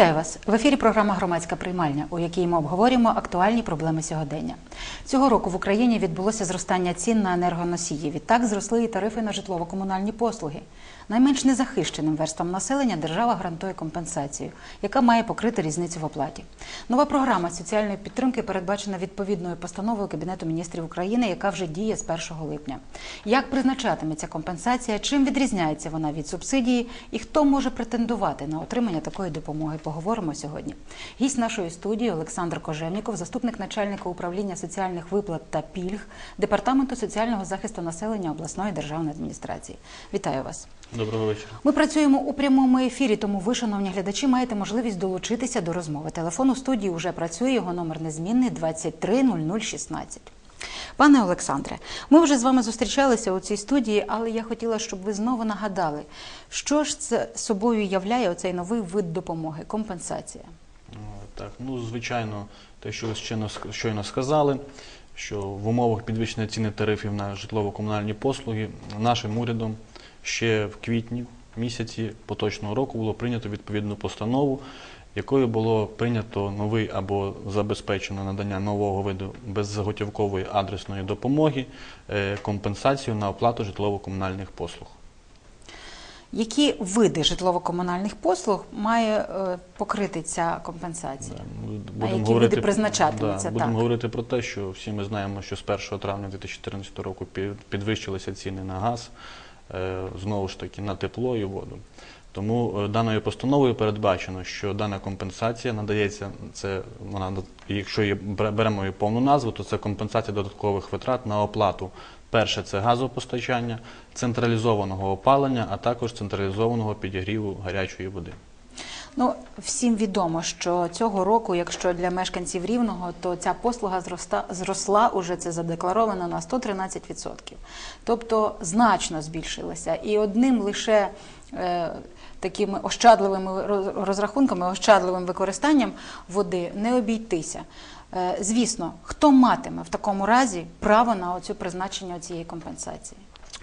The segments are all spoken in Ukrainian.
Вітаю вас в ефірі. Програма Громадська приймальня, у якій ми обговорюємо актуальні проблеми сьогодення. Цього року в Україні відбулося зростання цін на енергоносії. Відтак зросли і тарифи на житлово-комунальні послуги. Найменш незахищеним верствам населення держава гарантує компенсацію, яка має покрити різницю в оплаті. Нова програма соціальної підтримки передбачена відповідною постановою Кабінету міністрів України, яка вже діє з 1 липня. Як призначатиметься компенсація, чим відрізняється вона від субсидії, і хто може претендувати на отримання такої допомоги? Поговоримо сьогодні. Гість нашої студії Олександр Кожевніков, заступник начальника управління соціальних виплат та пільг департаменту соціального захисту населення обласної державної адміністрації. Вітаю вас. Доброго вечора. Ми працюємо у прямому ефірі, тому ви, шановні глядачі, маєте можливість долучитися до розмови. Телефон у студії вже працює, його номер незмінний 23 0016. Пане Олександре, ми вже з вами зустрічалися у цій студії, але я хотіла, щоб ви знову нагадали, що ж це собою являє оцей новий вид допомоги, компенсація. Так, ну звичайно, те, що ви щойно, щойно сказали, що в умовах підвищення ціни тарифів на житлово-комунальні послуги нашим урядом ще в квітні місяці поточного року було прийнято відповідну постанову, якою було прийнято новий або забезпечено надання нового виду беззаготівкової адресної допомоги, е, компенсацію на оплату житлово-комунальних послуг. Які види житлово-комунальних послуг має е, покрити ця компенсація? Да, ми які види призначатимуться, Да, будемо так. говорити про те, що всі ми знаємо, що з 1 травня 2014 року підвищилися ціни на газ, знову ж таки на тепло і воду. Тому е, даною постановою передбачено, що дана компенсація надається, це вона якщо її беремо її повну назву, то це компенсація додаткових витрат на оплату. Перше це газопостачання, централізованого опалення, а також централізованого підігріву гарячої води. Ну, всім відомо, що цього року, якщо для мешканців Рівного, то ця послуга зроста, зросла, уже це задекларовано на 113%. Тобто значно збільшилася. І одним лише е, такими ощадливими роз- розрахунками, ощадливим використанням води не обійтися. Е, звісно, хто матиме в такому разі право на оцю призначення цієї компенсації?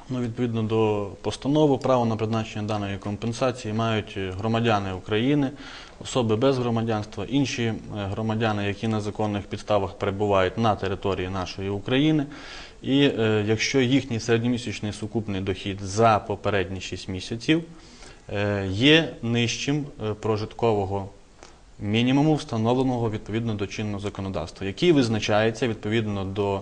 Ну, відповідно до постанови, право на призначення даної компенсації мають е, громадяни України, особи без громадянства, інші е, громадяни, які на законних підставах перебувають на території нашої України. І е, якщо їхній середньомісячний сукупний дохід за попередні 6 місяців е, є нижчим е, прожиткового мінімуму, встановленого відповідно до чинного законодавства, який визначається відповідно до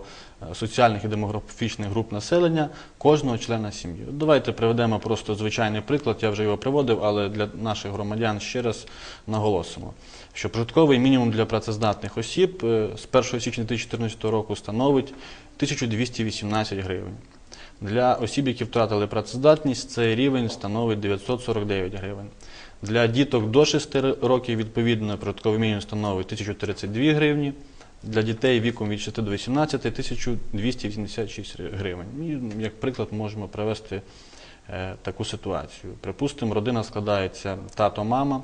соціальних і демографічних груп населення кожного члена сім'ї. Давайте приведемо просто звичайний приклад, я вже його приводив, але для наших громадян ще раз наголосимо, що прожитковий мінімум для працездатних осіб е, з 1 січня 2014 року становить 1218 гривень. Для осіб, які втратили працездатність, цей рівень становить 949 гривень. Для діток до 6 років відповідно прожитковий мінімум становить 1032 гривні. Для дітей віком від 6 до 18 1286 гривень. І, як приклад можемо привести е, таку ситуацію. Припустимо, родина складається тато, мама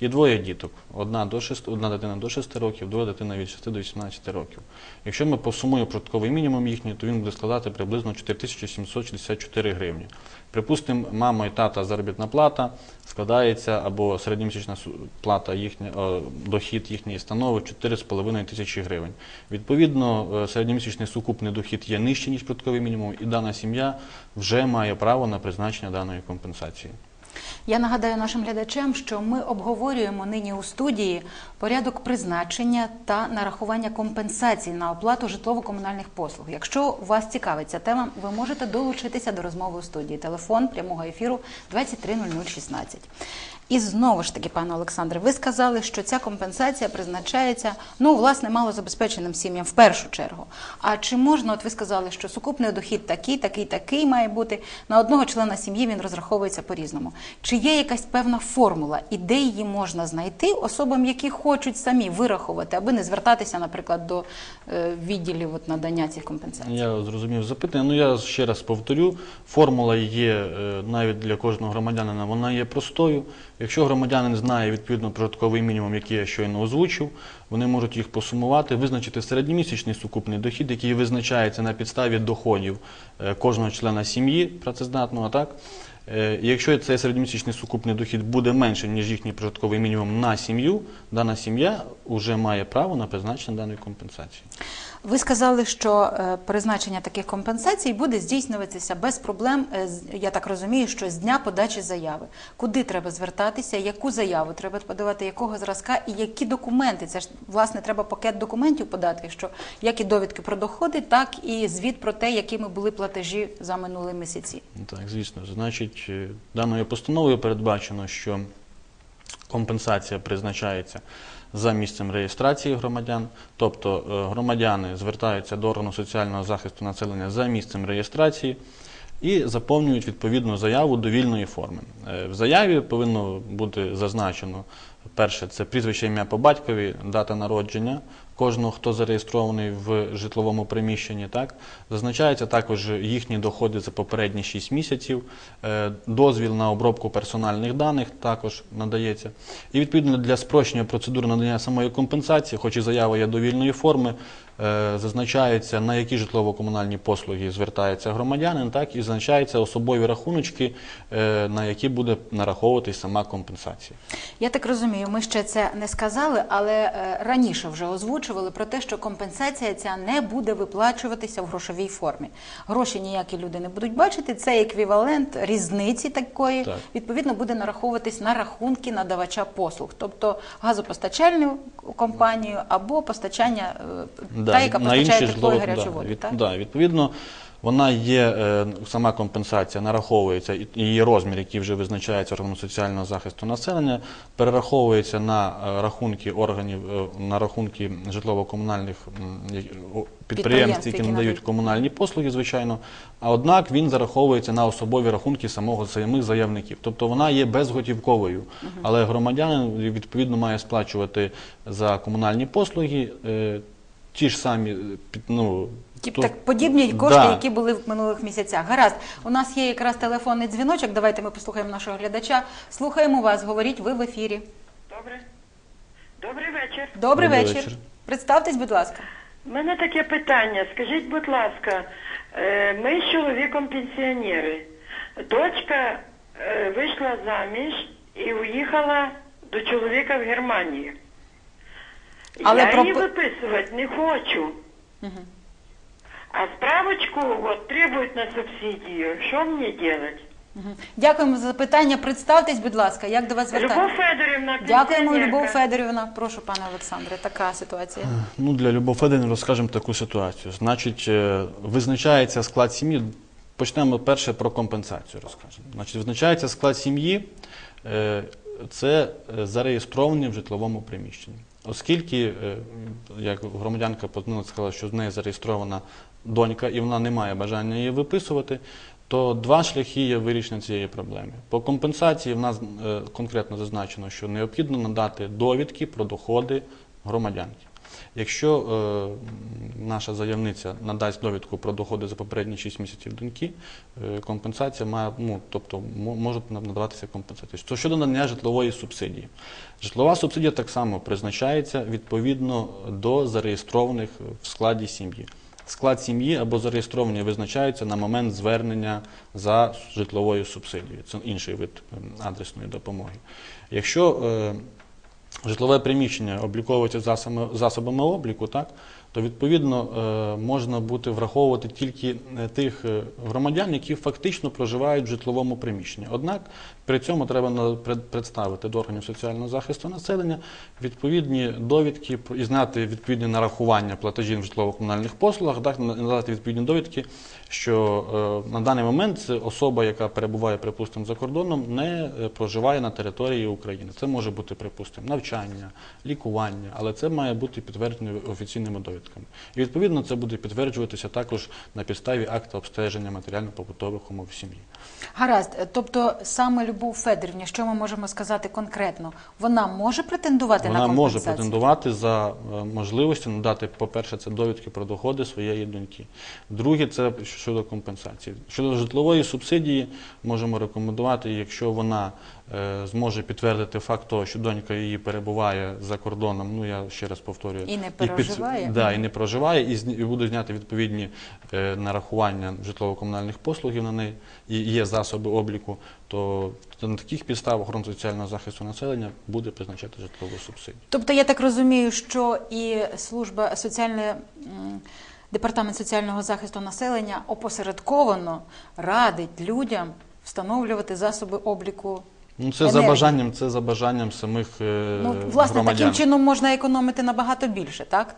і двоє діток. Одна, до 6, одна дитина до 6 років, друга дитина від 6 до 18 років. Якщо ми посумуємо прожитковий мінімум їхній, то він буде складати приблизно 4764 гривні. Припустимо, мама і тата заробітна плата складається або середньомісячна плата їхня, о, дохід їхній становить 4,5 тисячі гривень. Відповідно, е, середньомісячний сукупний дохід є нижчий, ніж прожитковий мінімум, і дана сім'я вже має право на призначення даної компенсації. Я нагадаю нашим глядачам, що ми обговорюємо нині у студії порядок призначення та нарахування компенсацій на оплату житлово-комунальних послуг. Якщо вас цікавить ця тема, ви можете долучитися до розмови у студії. Телефон прямого ефіру 230016. І знову ж таки, пане Олександре, ви сказали, що ця компенсація призначається ну власне малозабезпеченим сім'ям в першу чергу. А чи можна, от ви сказали, що сукупний дохід такий, такий, такий має бути на одного члена сім'ї він розраховується по-різному. Чи є якась певна формула і де її можна знайти особам, які хочуть самі вирахувати, аби не звертатися, наприклад, до е, відділів от, надання цих компенсацій? Я зрозумів запитання. Ну я ще раз повторю, формула є е, навіть для кожного громадянина, вона є простою. Якщо громадянин знає відповідно прожитковий мінімум, який я щойно озвучив, вони можуть їх посумувати, визначити середньомісячний сукупний дохід, який визначається на підставі доходів е, кожного члена сім'ї працездатного, так? Е, Якщо цей середньомісячний сукупний дохід буде менше, ніж їхній прожитковий мінімум на сім'ю, дана сім'я вже має право на призначення даної компенсації. Ви сказали, що е, призначення таких компенсацій буде здійснюватися без проблем. е, Я так розумію, що з дня подачі заяви. Куди треба звертатися, яку заяву треба подавати, якого зразка і які документи. Це ж власне треба пакет документів подати, що як і довідки про доходи, так і звіт про те, якими були платежі за минулі місяці. Так, звісно. Значить, е, даною постановою передбачено, що компенсація призначається за місцем реєстрації громадян, тобто е, громадяни звертаються до органу соціального захисту населення за місцем реєстрації і заповнюють відповідну заяву довільної форми. Е, В заяві повинно бути зазначено перше це прізвище ім'я по батькові, дата народження кожного, хто зареєстрований в житловому приміщенні. Так зазначаються також їхні доходи за попередні 6 місяців, е, дозвіл на обробку персональних даних також надається. І відповідно для спрощення процедури надання самої компенсації, хоч і заява є довільної форми, е, зазначається на які житлово-комунальні послуги звертається громадянин, так і зазначаються особові рахуночки, е, на які буде нараховуватись сама компенсація. Я так розумію, ми ще це не сказали, але раніше вже озвучували про те, що компенсація ця не буде виплачуватися в грошовій формі. Гроші ніякі люди не будуть бачити. Це еквівалент різниці такої. Так. Відповідно, буде нараховуватись на рахунки надавача послуг, тобто газопостачальну компанію або постачання да, та, яка постачає тепло і гарячу да, воду. від- так? да, відповідно, вона є, е, сама компенсація нараховується, і її розмір, який вже визначається органом соціального захисту населення, перераховується на е, рахунки органів, е, на рахунки житлово-комунальних підприємств, які надають комунальні послуги, звичайно. А однак він зараховується на особові рахунки самого самих заявників. Тобто вона є безготівковою. Але громадянин відповідно має сплачувати за комунальні послуги ті ж самі ну, Тіп, то- так подібні кошти, Да. які були в минулих місяцях. Гаразд, у нас є якраз телефонний дзвіночок. Давайте ми послухаємо нашого глядача. Слухаємо вас. Говоріть ви в ефірі. Добре. Добрий вечір. Добрий, Добрий вечір. вечір. Представтесь, будь ласка. У мене таке питання. Скажіть, будь ласка, е, ми з чоловіком пенсіонери. Дочка е, вийшла заміж і уїхала до чоловіка в Германію. Але Я про- її виписувати не хочу. А справочку от, требують на субсидію. Що мені робити? Мгм. Дякуємо за запитання. Представтесь, будь ласка, як до вас Любов звертатися? Федорівна, Дякуємо. Любов Федорівна. Прошу, пане Олександре, така ситуація. Ну, для Любов Федорівни розкажемо таку ситуацію. Значить, е, визначається склад сім'ї. Почнемо перше про компенсацію розкажемо. Значить, визначається склад сім'ї, е, це е, зареєстровані в житловому приміщенні. Оскільки, е, як громадянка подзвонила, сказала, що з неї зареєстрована донька і вона не має бажання її виписувати, то два шляхи є вирішення цієї проблеми. По компенсації в нас е, конкретно зазначено, що необхідно надати довідки про доходи громадянки. Якщо е, наша заявниця надасть довідку про доходи за попередні 6 місяців доньки, е, компенсація має, ну, тобто мо- можуть надаватися компенсації. То щодо надання житлової субсидії. Житлова субсидія так само призначається відповідно до зареєстрованих в складі сім'ї. Склад сім'ї або зареєстровані визначаються на момент звернення за житловою субсидією. Це інший вид ем, адресної допомоги. Якщо е, житлове приміщення обліковується засобами, засобами обліку, так, то відповідно е, можна буде враховувати тільки е, тих е, громадян, які фактично проживають в житловому приміщенні. Однак при цьому треба представити до органів соціального захисту населення відповідні довідки і знати відповідні нарахування платежів в житлово-комунальних послугах, надати відповідні довідки, що е, на даний момент особа, яка перебуває, припустимо, за кордоном, не е, проживає на території України. Це може бути, припустимо, навчання, лікування, але це має бути підтверджено офіційними довідками. І відповідно це буде підтверджуватися також на підставі акта обстеження матеріально-побутових умов сім'ї. Гаразд, тобто саме Любов Федорівні, що ми можемо сказати конкретно? Вона може претендувати Вона на може претендувати за е, можливості надати, по-перше, це довідки про доходи своєї доньки. Друге, це щодо компенсації. Щодо житлової субсидії можемо рекомендувати, якщо вона е, зможе підтвердити факт того, що донька її перебуває за кордоном. Ну я ще раз повторюю, І не під- проживає. да, і не проживає, і, і будуть зняти відповідні е, нарахування житлово-комунальних послугів на неї, і є засоби обліку, то на таких підставах охорона соціального захисту населення буде призначати житлову субсидію. Тобто я так розумію, що і служба соціальне м, департамент соціального захисту населення опосередковано радить людям встановлювати засоби обліку. Ну, це за бажанням, це за бажанням самих е, Ну, власне, громадян. таким чином можна економити набагато більше, так?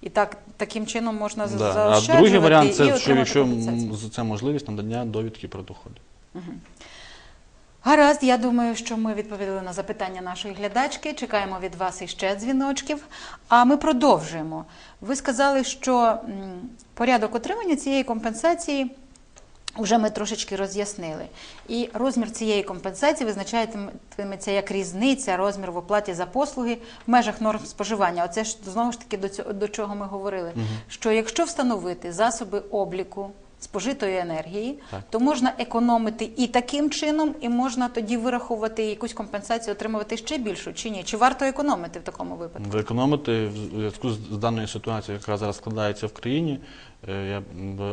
І так таким чином можна Да. А другий варіант і це, що якщо компенсацію. це можливість надання довідки про доходи. Гаразд, я думаю, що ми відповіли на запитання нашої глядачки. Чекаємо від вас іще дзвіночків. А ми продовжуємо. Ви сказали, що порядок отримання цієї компенсації вже ми трошечки роз'яснили. І розмір цієї компенсації визначатиметься як різниця, розмір в оплаті за послуги в межах норм споживання. Оце ж знову ж таки до цього до чого ми говорили. Що якщо встановити засоби обліку спожитої енергії, Так. то можна економити і таким чином, і можна тоді вирахувати якусь компенсацію, отримувати ще більшу чи ні? Чи варто економити в такому випадку? Економити в зв'язку з даною ситуацією, яка зараз складається в країні,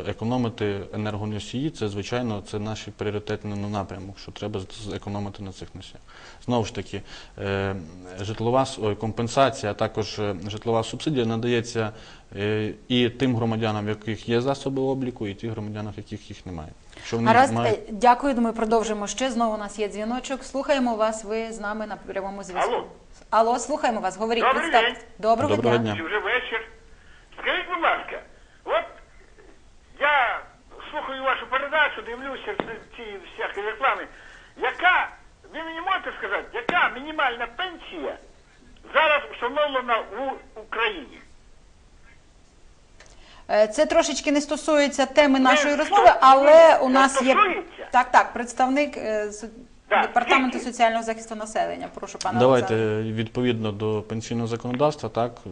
економити енергоносії, це звичайно це наш пріоритетний напрямок, що треба зекономити на цих носіях. Знову ж таки, е, житлова компенсація, а також е, житлова субсидія надається е, і тим громадянам, в яких є засоби обліку, і тим громадянам, в яких їх немає. Гаразд, мають- е, дякую. Ми продовжимо ще. Знову у нас є дзвіночок. Слухаємо вас. Ви з нами на прямому зв'язку. Алло. Алло, слухаємо вас. Говоріть, Добрий представте. день. Доброго, Доброго дня. дня. Вже вечір? Скажіть, будь ласка, слухаю вашу передачу, дивлюся ці- всякі реклами. Яка, ви мені можете сказати, яка мінімальна пенсія зараз встановлена в Україні? Е, Це трошечки не стосується теми нашої розмови, але у нас є так, так, представник е, департаменту соціального захисту населення. Прошу пане Давайте Олександре. відповідно до пенсійного законодавства, так е,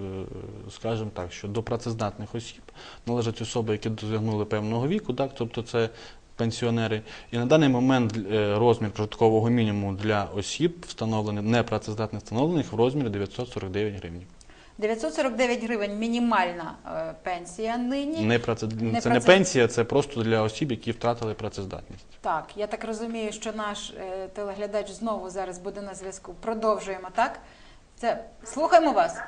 скажемо так, що до працездатних осіб належать особи, які досягнули певного віку, так, тобто це пенсіонери. І на даний момент е, розмір прожиткового мінімуму для осіб, встановлених непрацездатних встановлених в розмірі 949 гривень. 949 гривень мінімальна е, пенсія нині. Не праце... Не Це не пенсія, це просто для осіб, які втратили працездатність. Так, я так розумію, що наш е, телеглядач знову зараз буде на зв'язку. Продовжуємо, так? Це слухаємо вас.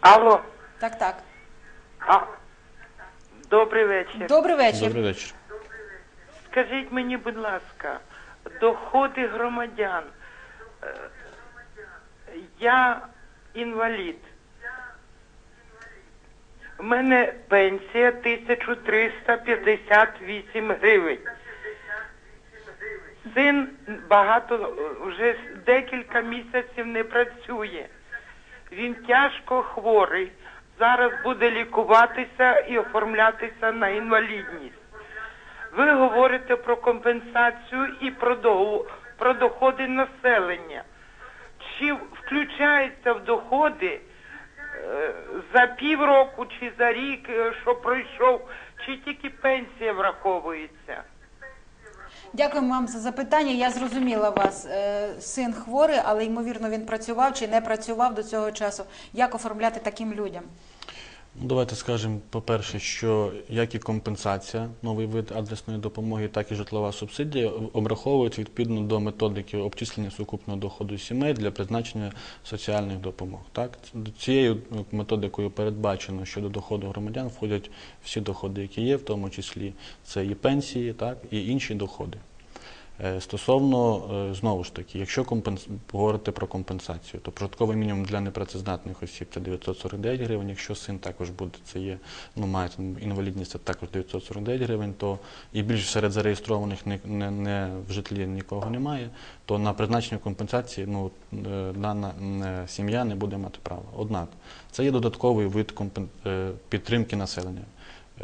Алло, Так, так. а, добрий вечір. Добрий вечір. Добрий вечір. Скажіть мені, будь ласка, доходи громадян. Е, Я інвалід. У мене пенсія 1358 гривень. Син багато вже декілька місяців не працює. Він тяжко хворий. Зараз буде лікуватися і оформлятися на інвалідність. Ви говорите про компенсацію і про доходи населення. Чи включається в доходи е, за півроку чи за рік, е, що пройшов, чи тільки пенсія враховується? Дякуємо вам за запитання. Я зрозуміла вас. Е, Син хворий, але ймовірно він працював чи не працював до цього часу. Як оформляти таким людям? Ну, давайте скажемо, по-перше, що як і компенсація, новий вид адресної допомоги, так і житлова субсидія обраховують відповідно до методики обчислення сукупного доходу сімей для призначення соціальних допомог. Так? Цією ну, методикою передбачено, що до доходу громадян входять всі доходи, які є, в тому числі це і пенсії, так, і інші доходи. Е, Стосовно е, знову ж таки, якщо компенс... говорити про компенсацію, то прожитковий мінімум для непрацездатних осіб це 949 гривень. Якщо син також буде, це є, ну має інвалідність, це також 949 гривень, то і більш серед зареєстрованих не, не, не в житлі нікого немає, то на призначення компенсації ну, е, дана сім'я не буде мати права. Однак це є додатковий вид компен... підтримки населення.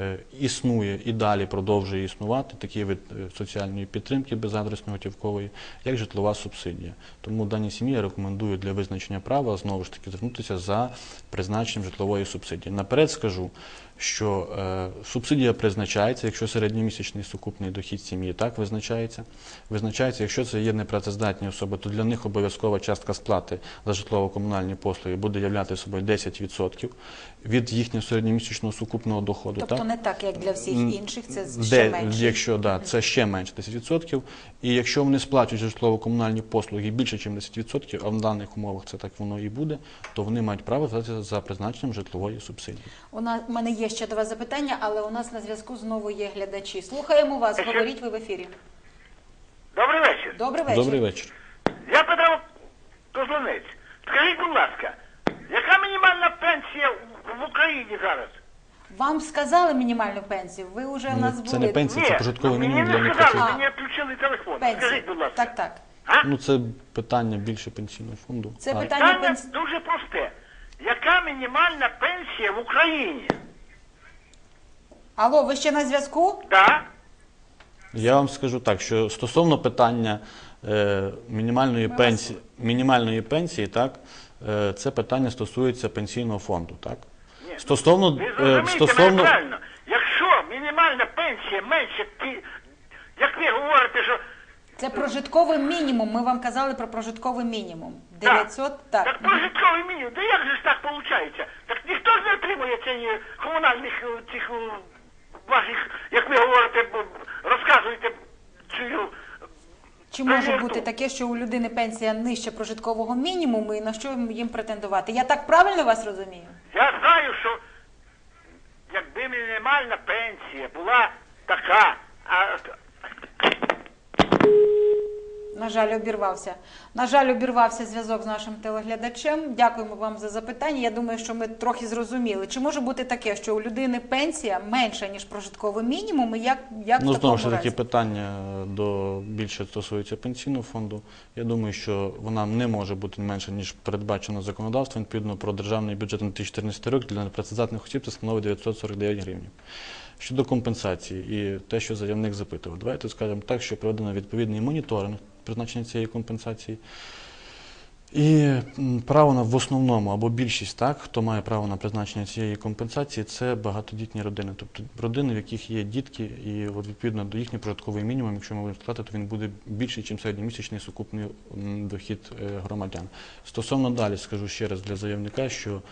Е, Існує і далі продовжує існувати такий вид е, соціальної підтримки безадресної готівкової, як житлова субсидія. Тому дані сім'ї я рекомендую для визначення права знову ж таки звернутися за призначенням житлової субсидії. Наперед скажу, що е, субсидія призначається, якщо середньомісячний сукупний дохід сім'ї так визначається. Визначається, якщо це є непрацездатні особи, то для них обов'язкова частка сплати за житлово-комунальні послуги буде являти собою 10% від їхнього середньомісячного сукупного доходу. Тобто так? не так, як для всіх інших, це Де, ще менше. Якщо да, це ще менше 10%. І якщо вони сплачують житлово-комунальні послуги більше, ніж 10%, а в даних умовах це так воно і буде, то вони мають право за призначенням житлової субсидії. У у мене є ще до вас запитання, але у нас на зв'язку знову є глядачі. Слухаємо вас, Ще- говоріть ви в ефірі. Добрий вечір. Добрий вечір. Добрий вечір. Я Петро Козлонець. Скажіть, будь ласка, яка мінімальна пенсія в- в Україні зараз? Вам сказали мінімальну пенсію. Ви вже у нас були Це не пенсія, це прожитковий мені мінімум для не них. сказали, мені включили телефон. Скажіть, будь ласка. Так, так. А? Ну це питання більше пенсійного фонду. Це А- питання Питання пенсії. дуже просте. Яка мінімальна пенсія в Україні? Алло, ви ще на зв'язку? Так? Я вам скажу так, що стосовно питання е, мінімальної пенсії, мінімальної пенсії, так, е, це питання стосується пенсійного фонду, так? Ні, Стосовно, Ви е, зрозумієте мене стосовно правильно. Якщо мінімальна пенсія менше, ті- як ви говорите, що Це прожитковий мінімум. Ми вам казали про прожитковий мінімум. 900, так. Так прожитковий мінімум. Да як же ж так виходить? Так ніхто ж не отримує цієї комунальних е, цих е, ваших, як ви говорите, розказуєте цю. Чи може бути таке, що у людини пенсія нижче прожиткового мінімуму, і на що їм претендувати? Я так правильно вас розумію? Я знаю, що якби мінімальна пенсія була така, а На жаль, обірвався. На жаль, обірвався зв'язок з нашим телеглядачем. Дякуємо вам за запитання. Я думаю, що ми трохи зрозуміли. Чи може бути таке, що у людини пенсія менша ніж прожитковий мінімум? І як, як Ну, знову ж таки, питання до більше стосується пенсійного фонду. Я думаю, що вона не може бути менше, ніж передбачено законодавством. Відповідно, про державний бюджет на 2014 рік для непрацездатних осіб це становить 949 гривень. Щодо компенсації і те, що заявник запитував, давайте скажемо так, що проведено відповідний моніторинг призначення цієї компенсації. І право на в основному або більшість, так, хто має право на призначення цієї компенсації, це багатодітні родини, тобто родини, в яких є дітки, і от відповідно до їхнього прожитковий мінімум, якщо ми будемо складати, то він буде більший, ніж середньомісячний сукупний дохід е, громадян. Стосовно далі скажу ще раз для заявника, що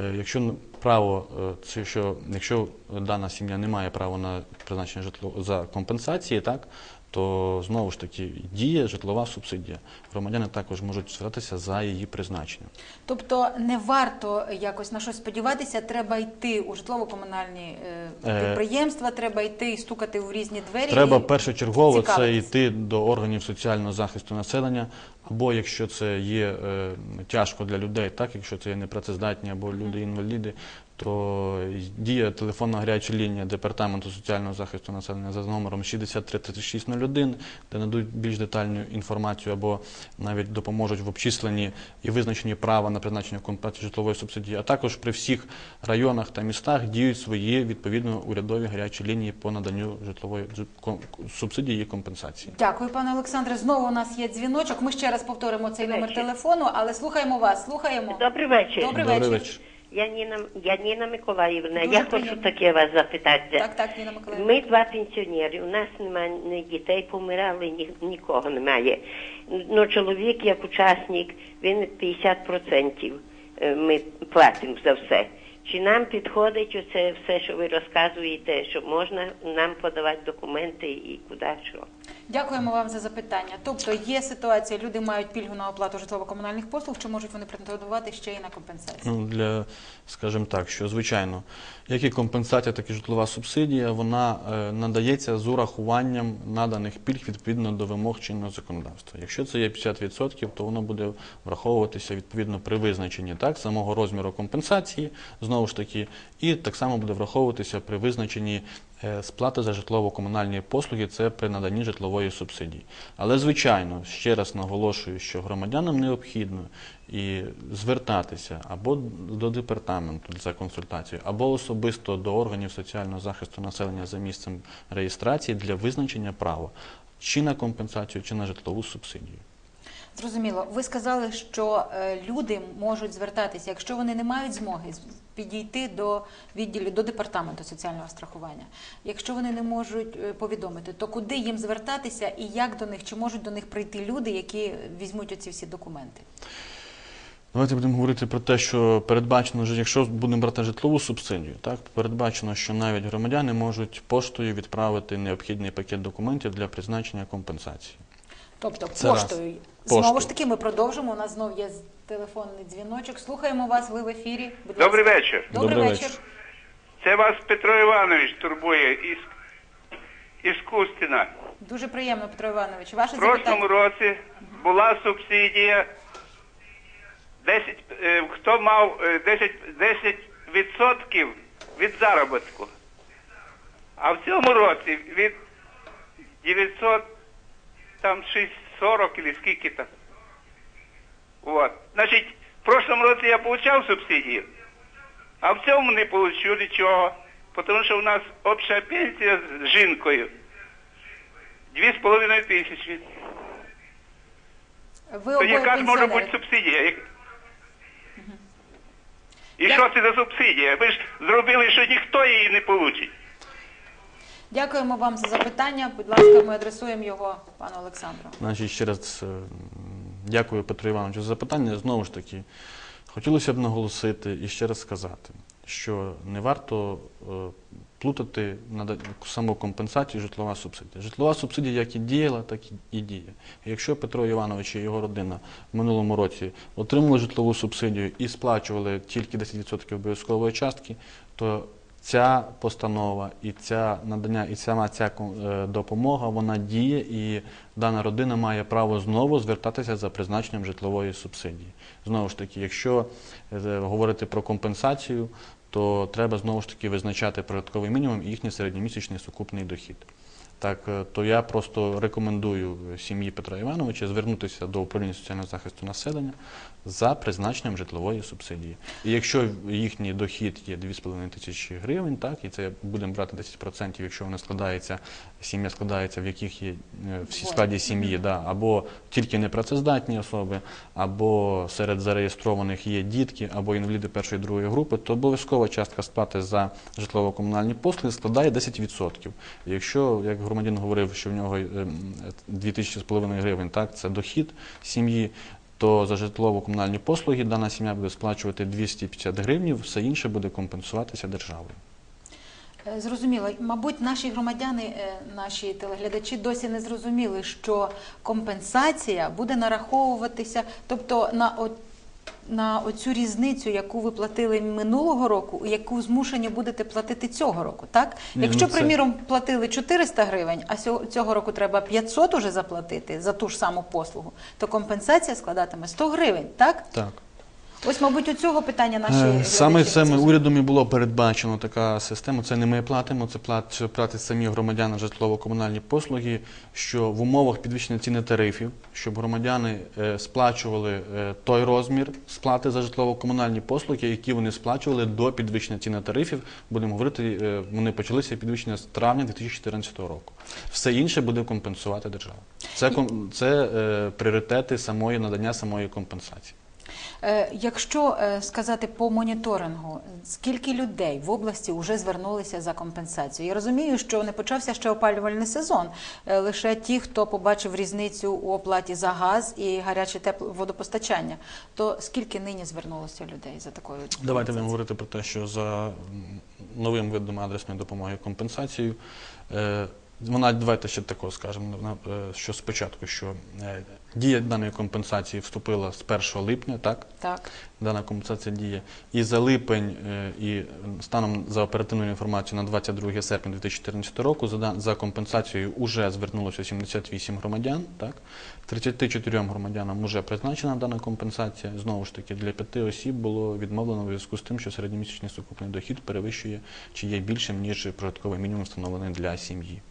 е, якщо право е, це що якщо дана сім'я не має права на призначення житло за компенсації, так то знову ж таки діє житлова субсидія. Громадяни також можуть звертатися за її призначенням. Тобто не варто якось на щось сподіватися, треба йти у житлово-комунальні е, Е, підприємства, треба йти і стукати в різні двері. Треба і першочергово це цікавитись. йти до органів соціального захисту населення, або якщо це є е, тяжко для людей, так якщо це є непрацездатні або люди-інваліди, то діє телефонна гаряча лінія департаменту соціального захисту населення за номером 633601, де надуть більш детальну інформацію або навіть допоможуть в обчисленні і визначенні права на призначення компенсації житлової субсидії. А також при всіх районах та містах діють свої відповідно урядові гарячі лінії по наданню житлової жит- субсидії і компенсації. Дякую, пане Олександре. Знову у нас є дзвіночок. Ми ще раз повторимо цей номер Вечір. телефону, але слухаємо вас. Слухаємо. Добрий вечір. Добрий Добрий вечір. вечір. Я Ніна, я Ніна Миколаївна. Дуже я приємно. хочу таке вас запитати. Так, так, Ніна Миколаївна. Ми два пенсіонери. У нас немає ні дітей, помирали, ні, нікого немає. Ну, чоловік як учасник, він 50% е, ми платимо за все. Чи нам підходить оце все, що ви розказуєте, що можна нам подавати документи і куди що? Дякуємо вам за запитання. Тобто є ситуація, люди мають пільгу на оплату житлово-комунальних послуг, чи можуть вони претендувати ще й на компенсацію? Ну, для, скажімо так, що звичайно, як і компенсація, так і житлова субсидія, вона е, надається з урахуванням наданих пільг відповідно до вимог чинного законодавства. Якщо це є 50%, то воно буде враховуватися відповідно при визначенні так, самого розміру компенсації, знову ж таки, і так само буде враховуватися при визначенні е, сплати за житлово-комунальні послуги, це при наданні житлової субсидії. Але, звичайно, ще раз наголошую, що громадянам необхідно і звертатися або до департаменту за консультацією, або особисто до органів соціального захисту населення за місцем реєстрації для визначення права чи на компенсацію, чи на житлову субсидію. Зрозуміло. Ви сказали, що е, люди можуть звертатися, якщо вони не мають змоги підійти до відділу до департаменту соціального страхування. Якщо вони не можуть е, повідомити, то куди їм звертатися і як до них, чи можуть до них прийти люди, які візьмуть оці всі документи? Давайте будемо говорити про те, що передбачено, якщо будемо брати житлову субсидію, так передбачено, що навіть громадяни можуть поштою відправити необхідний пакет документів для призначення компенсації. Тобто Це раз. Поштою. Поштою. Знову ж таки, ми продовжимо. У нас знов є телефонний дзвіночок. Слухаємо вас. Ви в ефірі. Будь Добрий ласка. вечір. Добрий, Добрий вечір. вечір. Це вас Петро Іванович турбує із, із Кустина. Дуже приємно, Петро Іванович. Ваше В прошлому запитання. році була субсидія 10, е, хто мав е, 10, 10 відсотків від заробітку. А в цьому році від 900 там 6, 40 или скільки там. Вот. Значить, в прошлому році я получав субсидію, а в цьому не получу нічого. Тому що у нас обща пенсія з жінкою. Дві з половиною тисячі. Ви То яка ж може бути субсидія? І Я- що це за субсидія? Ви ж зробили, що ніхто її не получить. Дякуємо вам за запитання. Будь ласка, ми адресуємо його пану Олександру. Значить, ще раз е, дякую Петру Івановичу за запитання. Знову ж таки, хотілося б наголосити і ще раз сказати, що не варто е, плутати нада- саму компенсацію житлова субсидія. Житлова субсидія як і діяла, так і діє. Якщо Петро Іванович і його родина в минулому році отримали житлову субсидію і сплачували тільки 10% обов'язкової частки, то ця постанова і ця надання, і сама ця е, допомога вона діє, і дана родина має право знову звертатися за призначенням житлової субсидії. Знову ж таки, якщо е, говорити про компенсацію, то треба знову ж таки визначати прожитковий мінімум і їхній середньомісячний сукупний дохід. Так, е, то я просто рекомендую сім'ї Петра Івановича звернутися до управління соціального захисту населення за призначенням житлової субсидії. І якщо їхній дохід є 2,5 тисячі гривень, так, і це будемо брати 10%, якщо вона складається, сім'я складається, в яких є е, всі складі сім'ї, да, або тільки непрацездатні особи, або серед зареєстрованих є дітки, або інваліди першої другої групи, то обов'язкова частка сплати за житлово-комунальні послуги складає 10%. Якщо, як громадян говорив, що в нього 2000,5 гривень, так, це дохід сім'ї, то за житлово-комунальні послуги дана сім'я буде сплачувати 250 гривень, все інше буде компенсуватися державою. Е, Зрозуміло. Мабуть, наші громадяни, е, наші телеглядачі досі не зрозуміли, що компенсація буде нараховуватися, тобто на от на оцю різницю, яку ви платили минулого року, яку змушені будете платити цього року, так? Ні, Якщо, ну це- приміром, платили 400 гривень, а сьо- цього року треба 500 уже заплатити за ту ж саму послугу, то компенсація складатиме 100 гривень, так? Так. Ось, мабуть, у цього питання наші Е, Саме не цим урядом і було передбачено така система. Це не ми платимо, це плат- платять самі громадяни житлово-комунальні послуги, що в умовах підвищення ціни тарифів, щоб громадяни е, сплачували е, той розмір сплати за житлово-комунальні послуги, які вони сплачували до підвищення ціни тарифів. Будемо говорити, вони почалися підвищення з травня 2014 року. Все інше буде компенсувати держава. Це, це е, пріоритети самої надання самої компенсації. Е, Якщо е, сказати по моніторингу, скільки людей в області вже звернулися за компенсацію? Я розумію, що не почався ще опалювальний сезон. Е, Лише ті, хто побачив різницю у оплаті за газ і гаряче тепле водопостачання. То скільки нині звернулося людей за такою Давайте будемо говорити про те, що за новим видом адресної допомоги компенсацією. Вона давайте ще такого скажемо, що спочатку, що дія даної компенсації вступила з 1 липня, так? Так. Дана компенсація діє. І за липень, е, і станом за оперативною інформацією на 22 серпня 2014 року за, за компенсацією вже звернулося 78 громадян. Так? 34 громадянам вже призначена дана компенсація. Знову ж таки, для п'яти осіб було відмовлено у зв'язку з тим, що середньомісячний сукупний дохід перевищує чи є більшим, ніж прожитковий мінімум встановлений для сім'ї.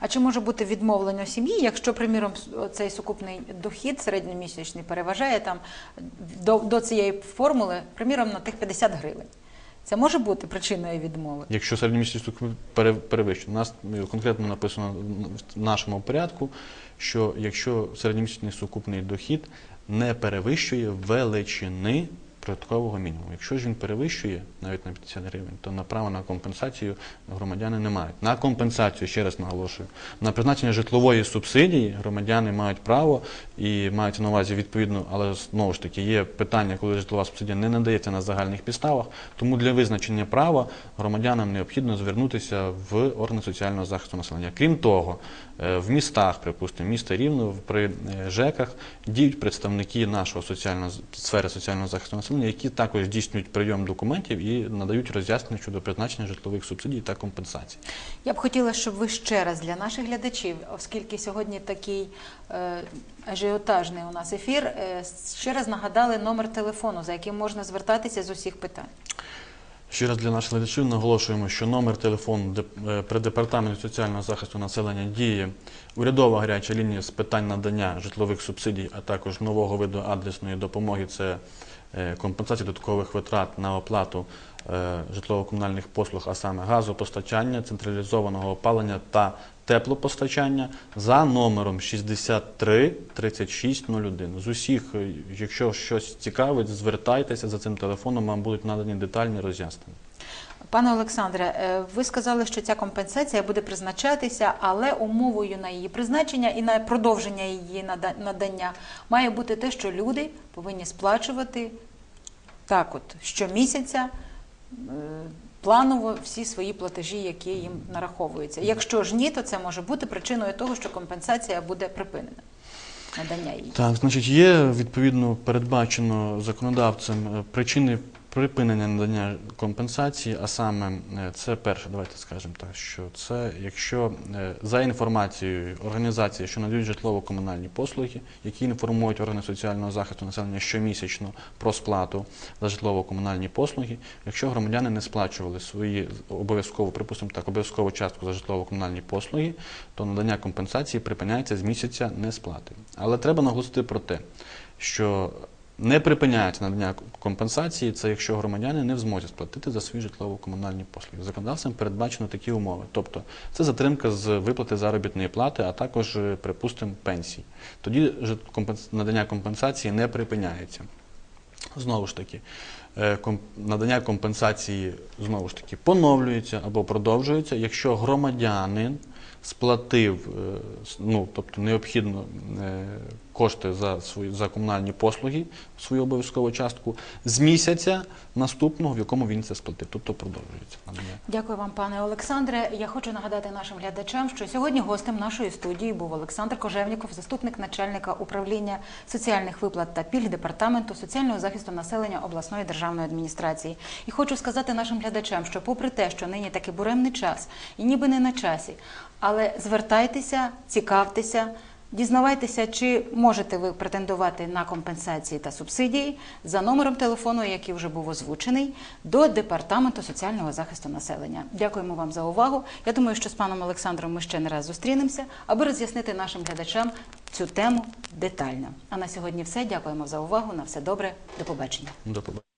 А чи може бути відмовлення сім'ї, якщо, приміром, цей сукупний дохід середньомісячний переважає там до, до цієї формули, приміром, на тих 50 гривень? Це може бути причиною відмови? Якщо середньомісячний сукупний пере- перевищує, у нас е, конкретно написано в нашому порядку, що якщо середньомісячний сукупний дохід не перевищує величини прожиткового мінімуму. Якщо ж він перевищує навіть на 50 гривень, то на право на компенсацію громадяни не мають. На компенсацію, ще раз наголошую, на призначення житлової субсидії громадяни мають право і мають на увазі відповідно, але знову ж таки є питання, коли житлова субсидія не надається на загальних підставах. Тому для визначення права громадянам необхідно звернутися в органи соціального захисту населення. Крім того, е, в містах, припустимо, міста Рівно, при е, ЖЕКах діють представники нашого соціального сфери соціального захисту населення, які також здійснюють прийом документів і надають роз'яснення щодо призначення житлових субсидій та компенсацій. Я б хотіла, щоб ви ще раз для наших глядачів, оскільки сьогодні такий е, ажіотажний у нас ефір, е, ще раз нагадали номер телефону, за яким можна звертатися з усіх питань. Ще раз для наших глядачів наголошуємо, що номер телефону е, при департаменті соціального захисту населення діє урядова гаряча лінія з питань надання житлових субсидій, а також нового виду адресної допомоги. Це е, компенсація додаткових витрат на оплату е, житлово-комунальних послуг, а саме газопостачання, централізованого опалення та теплопостачання за номером 63 3601. З усіх, е, якщо щось цікавить, звертайтеся за цим телефоном, вам будуть надані детальні роз'яснення. Пане Олександре, е, ви сказали, що ця компенсація буде призначатися, але умовою на її призначення і на продовження її надання має бути те, що люди повинні сплачувати так, от щомісяця е, планово всі свої платежі, які їм нараховуються. Якщо ж ні, то це може бути причиною того, що компенсація буде припинена. Надання її. Так, значить, є відповідно передбачено законодавцем е, причини припинення надання компенсації, а саме е, це перше, давайте скажемо так, що це якщо е, за інформацією організації, що надають житлово-комунальні послуги, які інформують органи соціального захисту населення щомісячно про сплату за житлово-комунальні послуги, якщо громадяни не сплачували свої обов'язково, припустимо так, обов'язкову частку за житлово-комунальні послуги, то надання компенсації припиняється з місяця несплати. Але треба наголосити про те, що не припиняється надання компенсації, це якщо громадяни не в змозі сплатити за свої житлово-комунальні послуги. Законодавством передбачено такі умови. Тобто це затримка з виплати заробітної плати, а також, е, припустимо, пенсій. Тоді надання компенсації не припиняється. Знову ж таки, е, надання компенсації знову ж таки поновлюється або продовжується, якщо громадянин сплатив, е, ну тобто необхідно кошти за свої за комунальні послуги, свою обов'язкову частку з місяця наступного, в якому він це сплатив, тобто продовжується. Дякую вам, пане Олександре. Я хочу нагадати нашим глядачам, що сьогодні гостем нашої студії був Олександр Кожевніков, заступник начальника управління соціальних виплат та пільг департаменту соціального захисту населення обласної державної адміністрації. І хочу сказати нашим глядачам, що попри те, що нині такий буремний час і ніби не на часі, але звертайтеся, цікавтеся. Дізнавайтеся, чи можете ви претендувати на компенсації та субсидії за номером телефону, який вже був озвучений, до департаменту соціального захисту населення. Дякуємо вам за увагу. Я думаю, що з паном Олександром ми ще не раз зустрінемося, аби роз'яснити нашим глядачам цю тему детально. А на сьогодні все. Дякуємо за увагу. На все добре. До побачення. До побачення.